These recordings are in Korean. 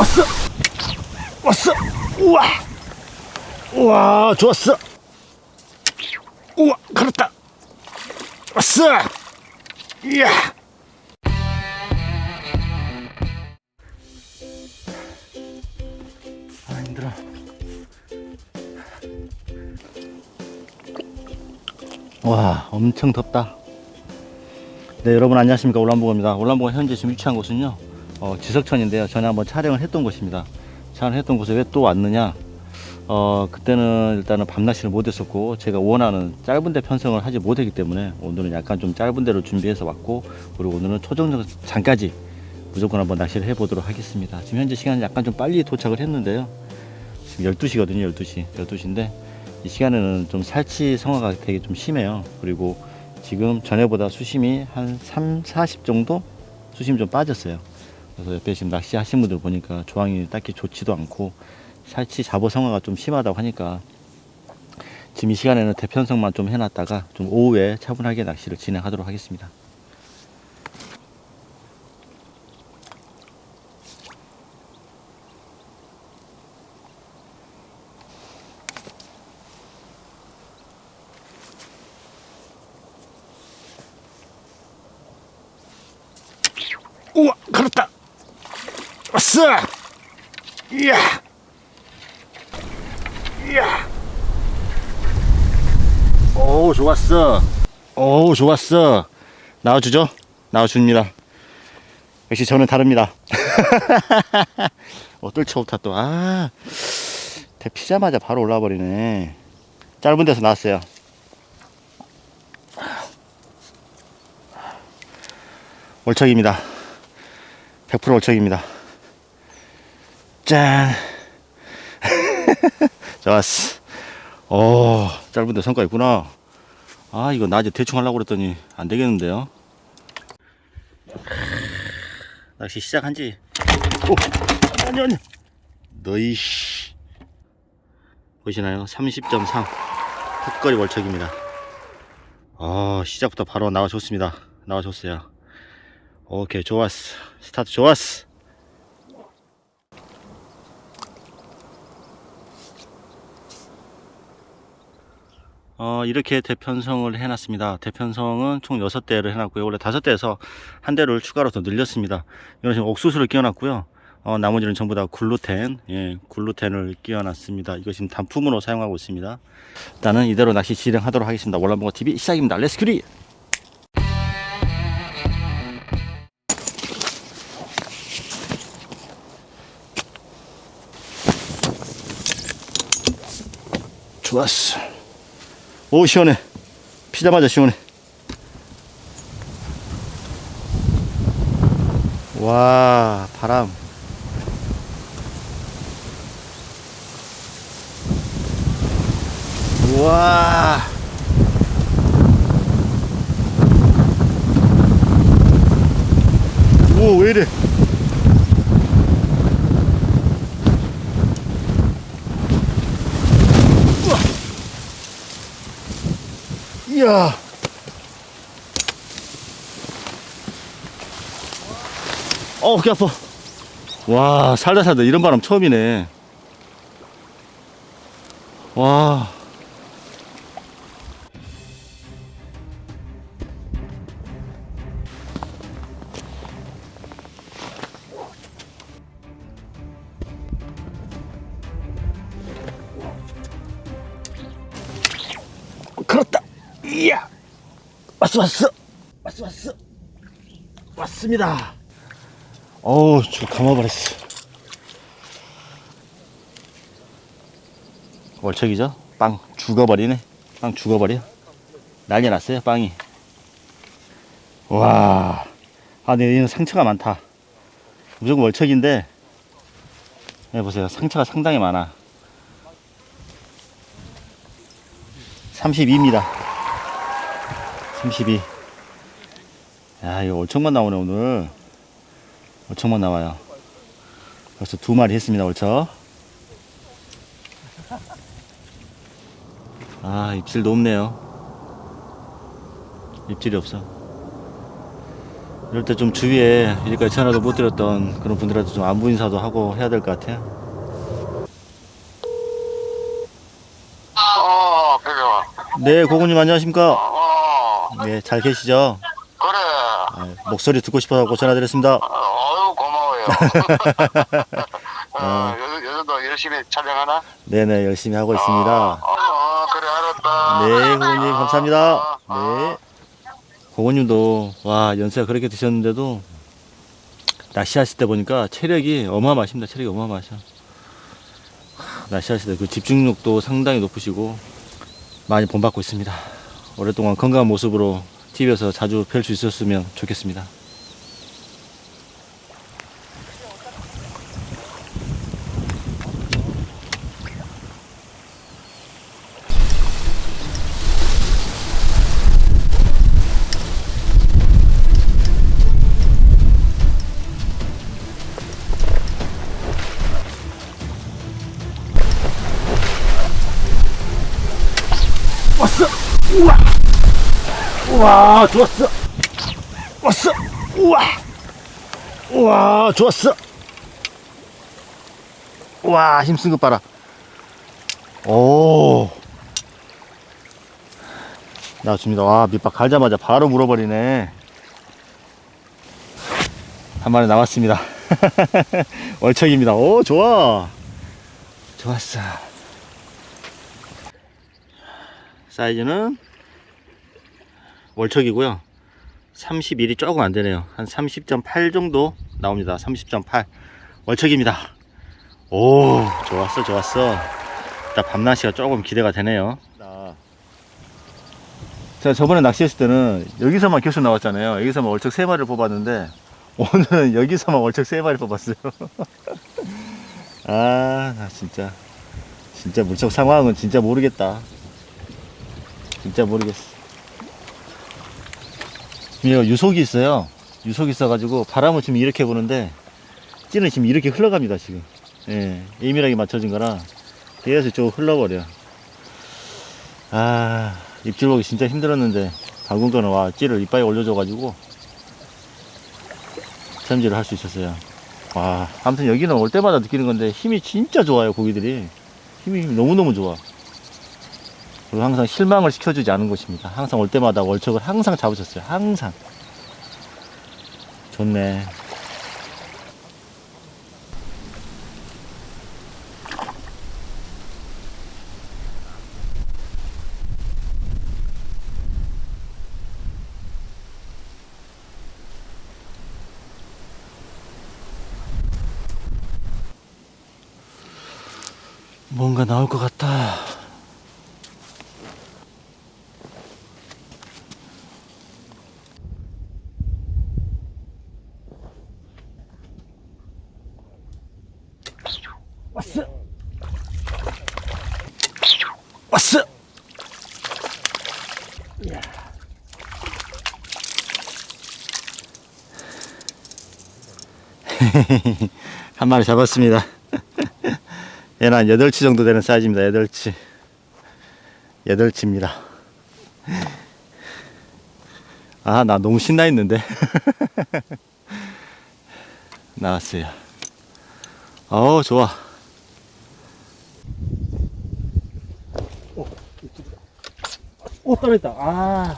왔어. 왔어. 우와. 우와 좋았어. 우와 걸었다. 왔어. 이야. 아 힘들어. 와 엄청 덥다. 네 여러분 안녕하십니까. 올란보고입니다. 올란보고 현재 지금 위치한 곳은요 어, 지석천인데요. 전에 한번 촬영을 했던 곳입니다. 촬영을 했던 곳에 왜 또 왔느냐? 어 그때는 일단은 밤낚시를 못했었고 제가 원하는 짧은 데 편성을 하지 못했기 때문에 오늘은 약간 좀 짧은 데로 준비해서 왔고 그리고 오늘은 초정장까지 무조건 한번 낚시를 해보도록 하겠습니다. 지금 현재 시간은 약간 좀 빨리 도착을 했는데요. 지금 12시거든요 12시. 12시인데 이 시간에는 좀 살치 성화가 되게 좀 심해요. 그리고 지금 전에보다 수심이 한 3, 40 정도 수심이 좀 빠졌어요 그래서 옆에 지금 낚시 하신 분들 보니까 조항이 딱히 좋지도 않고 살치 잡어 성화가 좀 심하다고 하니까 지금 이 시간에는 대편성만 좀 해놨다가 좀 오후에 차분하게 낚시를 진행하도록 하겠습니다. 우와 걸었다 왔어. 이야. 이야. 오 좋았어. 오 좋았어. 나와주죠? 나와줍니다. 역시 저는 다릅니다. 어떨 처우타 또아 대 피자마자 바로 올라와 버리네. 짧은 데서 나왔어요. 월척입니다. 100% 월척입니다 짠. 좋았어. 오 짧은데 성과 있구나. 아 이거 낮에 대충 하려고 그랬더니 안 되겠는데요? 낚시 시작한 지. 오 아니 아니. 너희 씨. 보시나요? 30.3 턱걸이 월척입니다. 아 시작부터 바로 나와줬습니다. 나와줬어요. 오케이 좋았어. 스타트 좋았어 어, 이렇게 대편성을 해놨습니다. 대편성은 총 6대를 해놨고요. 원래 5대에서 한 대를 추가로 더 늘렸습니다. 이건 지금 옥수수를 끼워놨고요. 어, 나머지는 전부 다 글루텐, 예, 글루텐을 끼워놨습니다. 이거 지금 단품으로 사용하고 있습니다. 일단은 이대로 낚시 진행하도록 하겠습니다. 월남봉어 TV 시작입니다. 렛츠 큐리! 좋았어. 오 시원해. 피자마자 시원해. 와 바람. 우와. 오 왜이래 이야. 어, 귀 아파. 와, 살다 살다 이런 바람 처음이네. 와. 그렇다. 이야. 왔어, 왔어. 왔어, 왔어. 왔습니다. 어우, 저 감아버렸어. 월척이죠? 빵 죽어버리네. 빵 죽어버려. 난리 났어요, 빵이. 와. 아, 근데 얘는 상처가 많다. 무조건 월척인데, 네, 보세요. 상처가 상당히 많아. 32입니다. 32. 야, 이거 월척만 나오네, 오늘. 월척만 나와요. 벌써 두 마리 했습니다, 월척. 아, 입질 높네요. 입질이 없어. 이럴 때 좀 주위에 이렇게까지 전화도 못 드렸던 그런 분들한테 좀 안부 인사도 하고 해야 될 것 같아요. 어, 배경아. 네, 고객님 안녕하십니까? 어, 네, 잘 계시죠? 그래. 아, 목소리 듣고 싶어서 전화드렸습니다. 어, 어유 고마워요. 어, 요, 요즘도 열심히 촬영하나? 네네, 열심히 하고 있습니다. 어, 어, 그래, 알았다. 네, 고객님 감사합니다. 네. 고객님도 와 연세가 그렇게 드셨는데도 낚시하실 때 보니까 체력이 어마어마하십니다. 체력이 어마어마하셔. 하, 낚시하실 때 그 집중력도 상당히 높으시고 많이 본받고 있습니다. 오랫동안 건강한 모습으로 TV에서 자주 뵐 수 있었으면 좋겠습니다. 우와, 좋았어! 왔어! 우와! 우와, 좋았어! 우와, 힘쓴 것 봐라. 오. 나왔습니다. 와, 밑밥 갈자마자 바로 물어버리네. 한 마리 나왔습니다. 월척입니다. 오, 좋아. 좋았어. 사이즈는 월척이고요. 31이 조금 안 되네요. 한 30.8 정도 나옵니다. 30.8 월척입니다. 오, 좋았어, 좋았어. 일단 밤낚시가 조금 기대가 되네요. 제가 저번에 낚시했을 때는 여기서만 계속 나왔잖아요. 여기서만 월척 3마리를 뽑았는데 오늘은 여기서만 월척 3마리 뽑았어요. 아, 나 진짜 진짜 물속 상황은 진짜 모르겠다. 진짜 모르겠어. 얘가 유속이 있어요. 유속이 있어가지고 바람을 지금 이렇게 부는데 찌는 지금 이렇게 흘러갑니다 지금. 예, 예민하게 맞춰진 거라 계속 쭉 흘러버려. 아, 입질 보기 진짜 힘들었는데 방금 거는 와 찌를 이빨에 올려줘가지고 챔질을 할 수 있었어요. 와, 아무튼 여기는 올 때마다 느끼는 건데 힘이 진짜 좋아요 고기들이. 힘이 너무너무 좋아. 그리고 항상 실망을 시켜주지 않은 곳입니다. 항상 올 때마다 월척을 항상 잡으셨어요. 항상. 좋네. 뭔가 나올 것 같다. 왔어. 이야. 한 마리 잡았습니다. 얘는 한 8치 정도 되는 사이즈입니다. 8치. 8치입니다. 아, 나 너무 신나 있는데. 나왔어요. 어우, 좋아. 떨어졌다. 아.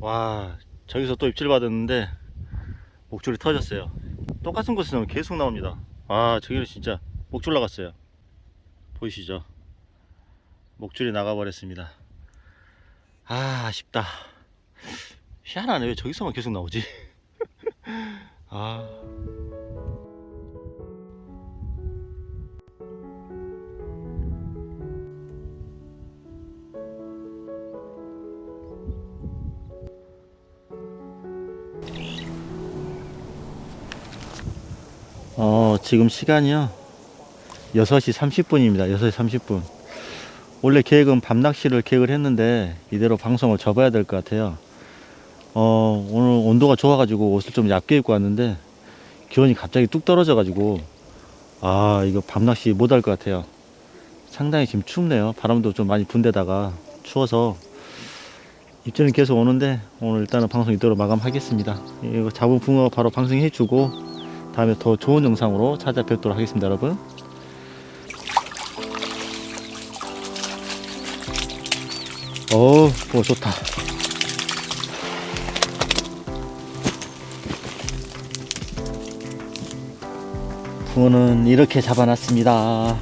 와, 저기서 또 입질 받았는데, 목줄이 터졌어요. 똑같은 곳에서는 계속 나옵니다. 아, 저기는 진짜 목줄 나갔어요. 보이시죠? 목줄이 나가버렸습니다. 아, 아쉽다. 희한하네. 왜 저기서만 계속 나오지? 아. 어, 지금 시간이요. 6시 30분입니다. 6시 30분. 원래 계획은 밤낚시를 계획을 했는데 이대로 방송을 접어야 될 것 같아요. 어, 오늘 온도가 좋아가지고 옷을 좀 얇게 입고 왔는데 기온이 갑자기 뚝 떨어져가지고 아, 이거 밤낚시 못 할 것 같아요. 상당히 지금 춥네요. 바람도 좀 많이 분데다가 추워서 입질은 계속 오는데 오늘 일단은 방송 이대로 마감하겠습니다. 이거 잡은 붕어 바로 방생해주고 다음에 더 좋은 영상으로 찾아뵙도록 하겠습니다, 여러분. 어우, 붕어 좋다. 붕어는 이렇게 잡아놨습니다.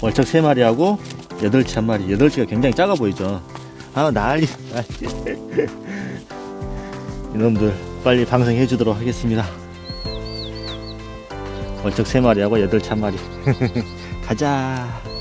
월척 3마리하고 8치 한 마리. 8치가 굉장히 작아 보이죠? 아, 난리, 난리. 이놈들 빨리 방생해 주도록 하겠습니다. 월척 3마리하고 8치 한 마리. 가자.